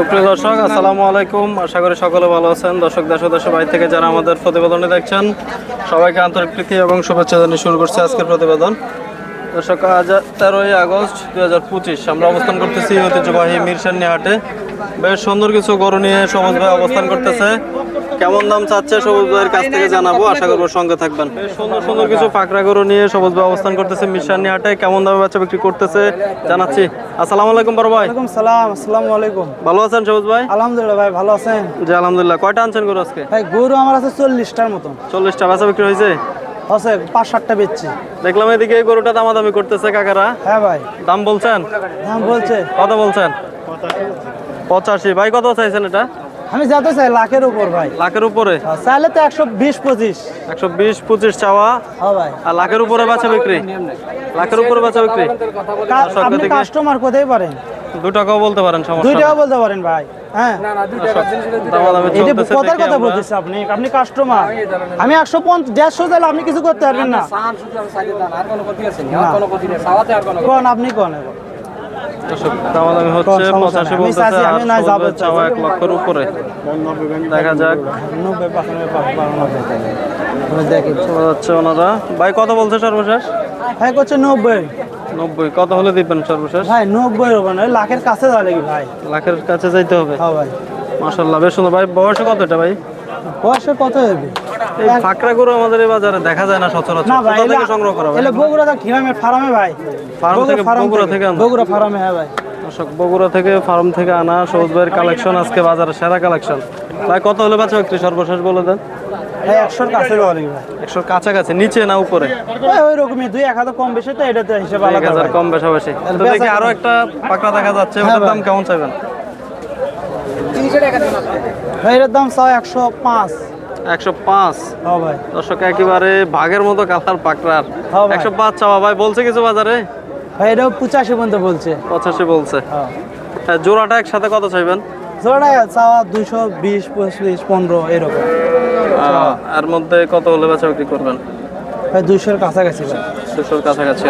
সুপ্রিয় দর্শক, আসসালামু আলাইকুম। আশা করি সকলে ভালো আছেন। দর্শক, দেশ দেশের বাইরে থেকে যারা আমাদের প্রতিবেদনে দেখছেন, সবাইকে আন্তরিক প্রীতি এবং শুভেচ্ছা জানিয়ে শুরু করছে আজকের প্রতিবেদন। দর্শক, আজ তেরোই আগস্ট দুই হাজার পঁচিশ, আমরা অবস্থান করতেছি ঐতিহ্যবাহী মিরসান্নি হাটে বেশ সুন্দর কিছু গরু নিয়ে সমাজ অবস্থান করতেছে। কেমন দাম চাচ্ছে সবুজ ভাইয়ের কাছ থেকে জানাব। আশা করব সঙ্গে থাকবেন। সুন্দর সুন্দর কিছু পাকড়া গরু নিয়ে সবুজ ভাই অবস্থান করতেছে মিরসান্নি হাটে কেমন দামে বাচ্চা বিক্রি করতেছে জানাচ্ছি। আসসালামু আলাইকুম বড় ভাই। ওয়ালাইকুম সালাম আসসালামু আলাইকুম। ভালো আছেন সবুজ ভাই? আলহামদুলিল্লাহ ভাই ভালো আছেন? জি আলহামদুলিল্লাহ। কয়টা আনছেন গরু আজকে? ভাই গরু আমার আছে চল্লিশটার মতন। চল্লিশটা বেচা বিক্রি হয়েছে? আছে পাঁচ সাতটা বেচছি। দেখলাম এদিকে গরুটা দামাদামি করতেছে কাকারা। হ্যাঁ ভাই। দাম বলছেন? দাম বলছে। কত বলছেন? পঁচাশি। ভাই কত চাইছেন এটা? আমি যাতে চাই লাখের উপর ভাই। লাখের উপরে? চাইলে তো একশো বিশ পঁচিশ। একশো বিশ পঁচিশ চাওয়া। হ্যাঁ ভাই। আর লাখের উপরে বেচা বিক্রি? লাখের উপরে বেচা বিক্রি? আপনি কাস্টমার কোথায় পারেন? দু টাকাও বলতে পারেন সমস্যা দুইটাও বলতে পারেন ভাই হ্যাঁ। কথার কথা বলতেছি আপনি কাস্টমার আমি একশো পঞ্চাশ দেড়শো চাইলে আপনি কিছু করতে পারবেন না। কোন আপনি কোন এবার? দর্শক, দামাদামি হচ্ছে পঁচাশি বলতেছে আমি নয় যাব চাওয়া এক লক্ষের উপরে দেখা যাক দেখি শোনা যাচ্ছে ওনারা ভাই কত বলছে সর্বশেষ ভাই করছে নব্বই নব্বই কত হলে দিবেন সর্বশেষ ভাই নব্বই হবে না লাখের কাছে ভাই লাখের কাছে যাইতে হবে হ্যাঁ ভাই মাশাল্লাহ বেশ সুন্দর ভাই বয়সে কত এটা ভাই বয়সে কত হবে। এই ফাঁকড়া গরু আমাদের এই বাজারে দেখা যায় না সচরাচর। কোথা থেকে সংগ্রহ করা এলে বগুড়া গ্রামের ফার্মে ভাই? ফার্ম থেকে বগুড়া থেকে। বগুড়া ফার্মে হ্যাঁ ভাই। দর্শক বগুড়া থেকে ফার্ম থেকে আনা সবুজ ভাইয়ের কালেকশন আজকে বাজারে সেরা কালেকশন। ভাই কত হলে বিক্রি সর্বশেষ বলে দেন? একশোর কাছে একশোর কাছাকাছি নিচে না উপরে? ওই রকমই দুই এক হাজার কম বেশি তো এটা তো হিসেবে আলাদা। কম বেশাবেশি। তো দেখি আরও একটা পাকড়া দেখা যাচ্ছে হ্যাঁ ওটার দাম কেমন চাইবেন? ভাই দাম চাও একশো পাঁচ। একশো পাঁচ? হ্যাঁ ভাই। দর্শক একেবারে ভাগের মতো কালার পাকড়ার। হ্যাঁ একশো পাঁচ চাওয়া ভাই বলছে কিছু বাজারে? ভাই এটাও পঁচাশি পর্যন্ত বলছে। পঁচাশি বলছে। হ্যাঁ। জোড়াটা একসাথে কত চাইবেন? জোড়া চাওয়া দুইশো বিশ পঁচিশ পনেরো এরকম। আহ, এর মধ্যে কত হলে বেচা বিক্রি করবেন? ভাই দুইশোর কাছাকাছি দুশোর কাছাকাছি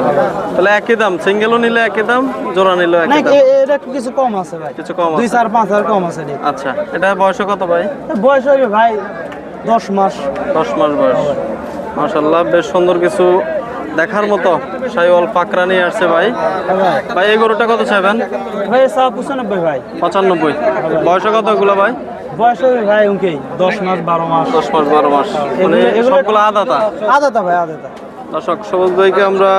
তাহলে একই দাম সিঙ্গেলও নিলে একই দাম জোড়া নিলে একই দাম? এটা একটু কিছু কম আছে ভাই। কিছু কম দুই চার পাঁচ হাজার কম আছে আচ্ছা এটা বয়স কত ভাই? বয়স হবে ভাই দশ মাস। দশ মাস বয়স। মাশাল্লাহ বেশ সুন্দর কিছু দেখার মতো সাইওয়াল পাকড়া নিয়ে আসছে ভাই। হ্যাঁ ভাই। ভাই এই গরুটা কত চাইবেন? ভাই সব পঁচানব্বই ভাই। পঁচানব্বই। বয়স কত এগুলো ভাই? বয়স হবে ভাই উনকেই দশ মাস বারো মাস। দশ মাস বারো মাস। মানে সবগুলো আদাতা? আদাতা ভাই আদাতা। দর্শক সবুজ ভাইকে আমরা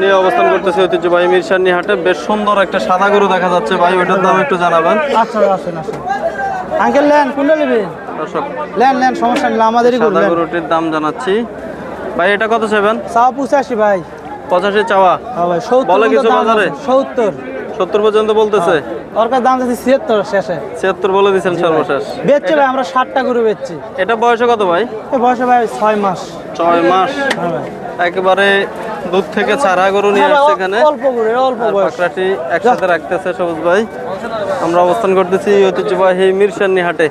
নিয়ে অবস্থান করতেছি ঐতিহ্যবাহী মিরসানি হাটে বেশ সুন্দর একটা সাদা গরু দেখা যাচ্ছে ভাই ওইটার দাম একটু জানাবেন। আচ্ছা আসেন আসেন। আঙ্কেল লেন কোনটা নেবেন? দর্শক লেন লেন সমস্যা নেই আমাদেরই গরু সাদা গরুটির দাম জানাচ্ছি। ভাই এটা কত চাইবেন? চাওয়া পঁচাশি ভাই। পঁচাশি চাওয়া? হ্যাঁ ভাই সত্তর বলে কিছু বাজারে? সত্তর। সত্তর পর্যন্ত বলতেছে? দরকার দাম আছে ছিয়াত্তর শেষে। ছিয়াত্তর বলে দিচ্ছেন সর্বশেষ। বেচছে ভাই আমরা ষাটটা গরু বেচছি। এটা বয়সে কত ভাই? বয়সে ভাই ছয় মাস। ছয় মাস। হ্যাঁ একেবারে দুধ থেকে চারা গরু নিয়ে হ্যাঁ আসছে এখানে। অল্প করে অল্প পাকড়াটি একসাথে রাখতেছে সবুজ ভাই। আমরা অবস্থান করতেছি ঐতিহ্যবাহী মিরসান্নি হাটে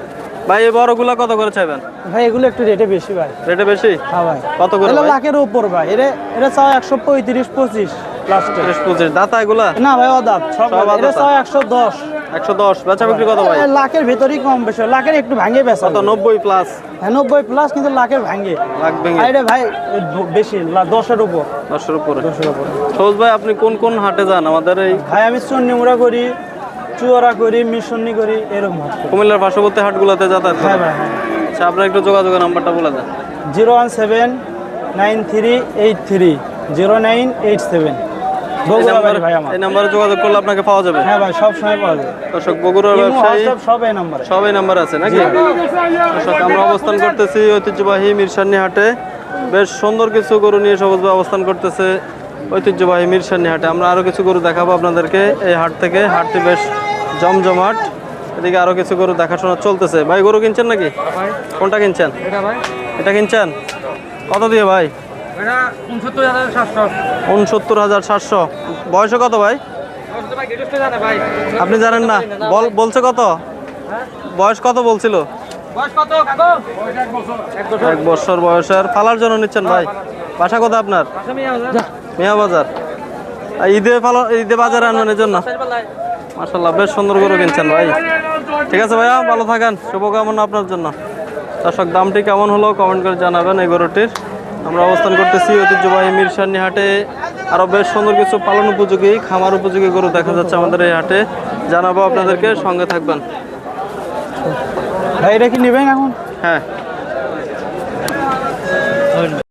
ভাই এই বড়গুলা কত করে চাইবেন? ভাই এগুলো একটু রেটে বেশি ভাই। রেটে বেশি? হ্যাঁ ভাই। কত করে ভাই? লাখের উপর ভাই। এটা এটা চাও একশো পঁয়ত্রিশ পঁচিশ লাস্টে তিরিশ পঁচিশ দাতা এগুলা? না ভাই অদাত। সব এটা চাও একশো দশ। একশো দশ। বেচা বিক্রি কত ভাই? লাখের ভেতরই কম বেশি লাখের একটু ভাঙে বেচা কত? নব্বই প্লাস নব্বই প্লাস কিন্তু লাখের ভাঙে লাখ ভেঙে। আর ভাই বেশি দশের উপর। দশের উপরে। দশের উপর। সবুজ ভাই আপনি কোন কোন হাটে যান? আমাদের এই ভাই আমি চন্নিমুড়া করি চুয়ারা করি মিশন্নি করি এরকম কুমিল্লার পার্শ্ববর্তী হাটগুলোতে যাতায়াত হ্যাঁ ভাই হ্যাঁ। আচ্ছা আপনার একটু যোগাযোগের নাম্বারটা বলে দেন। Zero one seven nine three eight three zero nine eight seven. এই নাম্বারে বাড়ি ভাই আমার। এই নাম্বারে যোগাযোগ করলে আপনাকে পাওয়া যাবে। হ্যাঁ ভাই সব সময় পাওয়া যায় দর্শক বগুড়ার ব্যবসায়ী সব এই নাম্বারে। সবাই নাম্বার আছে নাকি? দর্শক আমরা অবস্থান করতেছি ঐতিহ্যবাহী মিরসান্নি হাটে বেশ সুন্দর কিছু গরু নিয়ে সবুজ অবস্থান করতেছে ঐতিহ্যবাহী হাটে আমরা আরও কিছু গরু দেখাবো আপনাদেরকে এই হাট থেকে। হাটটি বেশ জমজমাট। এদিকে আরও কিছু গরু দেখাশোনা চলতেছে। ভাই গরু কিনছেন নাকি? কোনটা কিনছেন? এটা কিনছেন? কত দিয়ে ভাই? উনসত্তর হাজার সাতশো। বয়সে কত ভাই? আপনি জানেন না। বল বলছে কত? বয়স কত বলছিল? এক বছর। বয়সের। ফালার জন্য নিচ্ছেন ভাই। বাসা কোথায় আপনার? মিয়া বাজার। ঈদে ফালা ঈদে বাজারে আনবেন এর জন্য মাশাল্লাহ বেশ সুন্দর গরু কিনছেন ভাই। ঠিক আছে ভাইয়া ভালো থাকেন। শুভকামনা আপনার জন্য। দর্শক দামটি কেমন হলো কমেন্ট করে জানাবেন এই গরুটির। আমরা অবস্থান করতেছি ঐতিহ্যবাহী মিরসানি হাটে আরও বেশ সুন্দর কিছু পালন উপযোগী খামার উপযোগী গরু দেখা যাচ্ছে আমাদের এই হাটে। জানাব আপনাদেরকে সঙ্গে থাকবেন। ভাই এটা কি নেবেন এখন? হ্যাঁ।